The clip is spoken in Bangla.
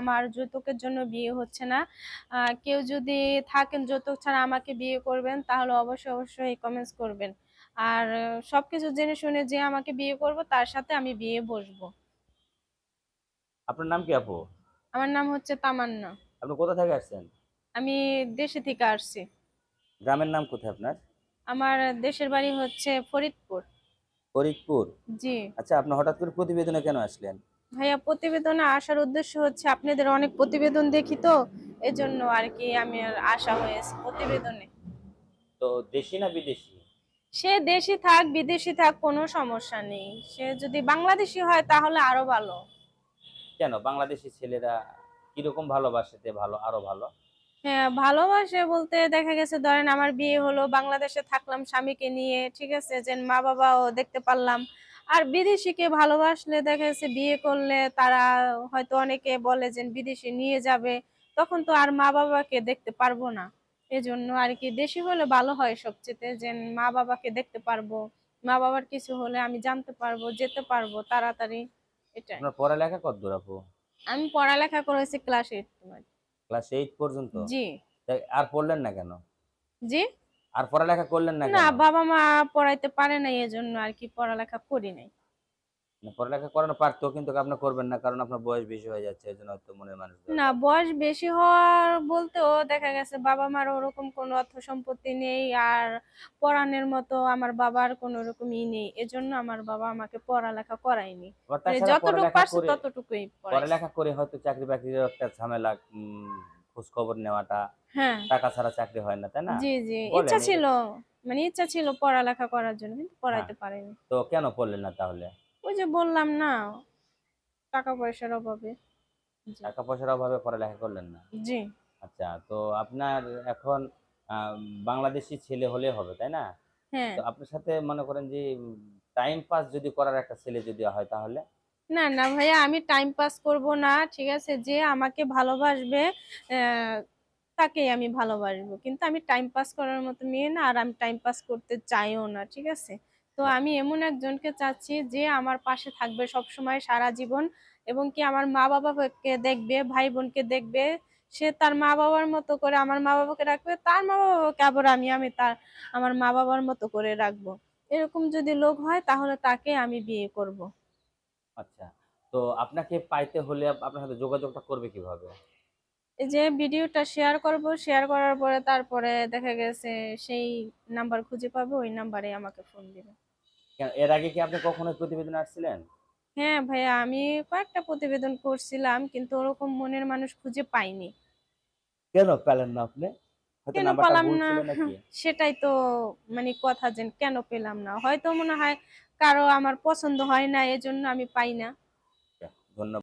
আমার যৌতুকের জন্য বিয়ে হচ্ছে না। কেউ যদি থাকেন যৌতুক ছাড়া আমাকে বিয়ে করবেন তাহলে অবশ্যই অবশ্যই কমেন্টস করবেন। আর আহ, সবকিছু জেনে শুনে যে আমাকে বিয়ে করব তার সাথে আমি বিয়ে বসবো। আপনার নাম কি আপু? আমার নাম হচ্ছে তামান্না। আপনি কোথা থেকে আসছেন? আমি দেশে থেকে আসছি। গ্রামের নাম কোথায় আপনার? আমার দেশের বাড়ি হচ্ছে ফরিদপুর। ফরিদপুর? জি। আচ্ছা আপনি হঠাৎ করে প্রতিবেদনে কেন আসলেন? ভাইয়া প্রতিবেদনে আসার উদ্দেশ্য হচ্ছে আপনাদের অনেক প্রতিবেদন দেখি তো এজন্য আর কি আমি আসা হয়েছে প্রতিবেদনে। তো দেশি না বিদেশি? সে দেশি থাক বিদেশি থাক কোনো সমস্যা নেই। সে যদি বাংলাদেশি হয় তাহলে আরও ভালো। কেন? বাংলাদেশি ছেলেরা কীরকম ভালোবাসেতে ভালো আরও ভালো? হ্যাঁ ভালোবাসে বলতে দেখা গেছে ধরেন আমার বিয়ে হলো বাংলাদেশে থাকলাম স্বামীকে নিয়ে ঠিক আছে যে মা বাবাও দেখতে পারলাম। আর বিদেশিকে ভালোবাসলে দেখা যাচ্ছে বিয়ে করলে তারা হয়তো অনেকে বলে যে বিদেশি নিয়ে যাবে তখন তো আর মা বাবাকে দেখতে পারব না। এজন্য আর কি দেশি হলে ভালো হয় সবচেয়ে যে মা বাবাকে দেখতে পারব মা বাবার কিছু হলে আমি জানতে পারব যেতে পারব তাড়াতাড়ি এটাই। আপনার পড়ালেখা কত দূর আপু? আমি পড়ালেখা করেছি ক্লাস এইট ক্লাস পর্যন্ত? জি। আর পড়লেন না কেন? জি? আর পড়ালেখা করলেন না না বাবা মা পড়াইতে পারে না এজন্য আর কি পড়ালেখা করি নাই। না, পড়ালেখা করানো পারতো কিন্তু আপনি করবেন না কারণ আপনার বয়স বেশি হয়ে যাচ্ছে এই জন্য হয়তো মনের মানুষ না বয়স বেশি হওয়ার বলতেও দেখা গেছে বাবা মার ওরকম কোনো অর্থ সম্পত্তি নেই আর পড়ানোর মতো আমার বাবার কোনো রকম ই নেই এজন্য আমার বাবা আমাকে পড়ালেখা করায়নি। মানে যতটুকু পারছে ততটুকুই পড়ালেখা করে হয়তো চাকরি বাকরির একটা ঝামেলা খোঁজ খবর নেওয়াটা হ্যাঁ। টাকা ছাড়া চাকরি হয় না তাই না? জি জি। ইচ্ছা ছিল মানে ইচ্ছা ছিল পড়ালেখা করার জন্য কিন্তু পড়াইতে হ্যাঁ। পারেনি। তো কেন পড়লেন না তাহলে? ওই যে বললাম না টাকা পয়সার অভাবে। টাকা পয়সার অভাবে পড়ালেখা করলেন না? জি। আচ্ছা তো আপনার এখন বাংলাদেশি ছেলে হলে হবে তাই না? হ্যাঁ। তো আপনার সাথে মনে করেন যে টাইম পাস যদি করার একটা ছেলে যদি হয় তাহলে? না না ভাইয়া, আমি টাইম পাস করব না, ঠিক আছে? যে আমাকে ভালোবাসবে তাকেই আমি ভালোবাসবো। কিন্তু আমি টাইম পাস করার মতো মেয়ে না, আর আমি টাইম পাস করতে চাইও না, ঠিক আছে? তো আমি এমন একজনকে চাচ্ছি যে আমার পাশে থাকবে সব সময় সারা জীবন, এবং কি আমার মা বাবাকে দেখবে ভাই বোনকে দেখবে। সে তার মা বাবার মতো করে আমার মা বাবাকে রাখবে, তার মা বাবাকে আবার আমি আমি তার, আমার মা বাবার মতো করে রাখব। এরকম যদি লোক হয়, তাহলে তাকে আমি বিয়ে করব। আচ্ছা তো আপনাকে পাইতে হলে আপনার সাথে যোগাযোগটা করবে কীভাবে? এই যে ভিডিওটা শেয়ার করব শেয়ার করার পরে তারপরে দেখা গেছে সেই নাম্বার খুঁজে পাবে ওই নাম্বারে আমাকে ফোন দিবে। এর আগে কি আপনি কখনো প্রতিবেদন আসছিলেন? হ্যাঁ ভাইয়া আমি কয়েকটা প্রতিবেদন করছিলাম কিন্তু ওরকম মনের মানুষ খুঁজে পাইনি। কেন পেলেন না আপনি? কেন পেলাম না? সেটাই তো মানে কথা যে কেন পেলাম না? হয়তো মনে হয় কারও আমার পছন্দ হয় না এজন্য আমি পাই না।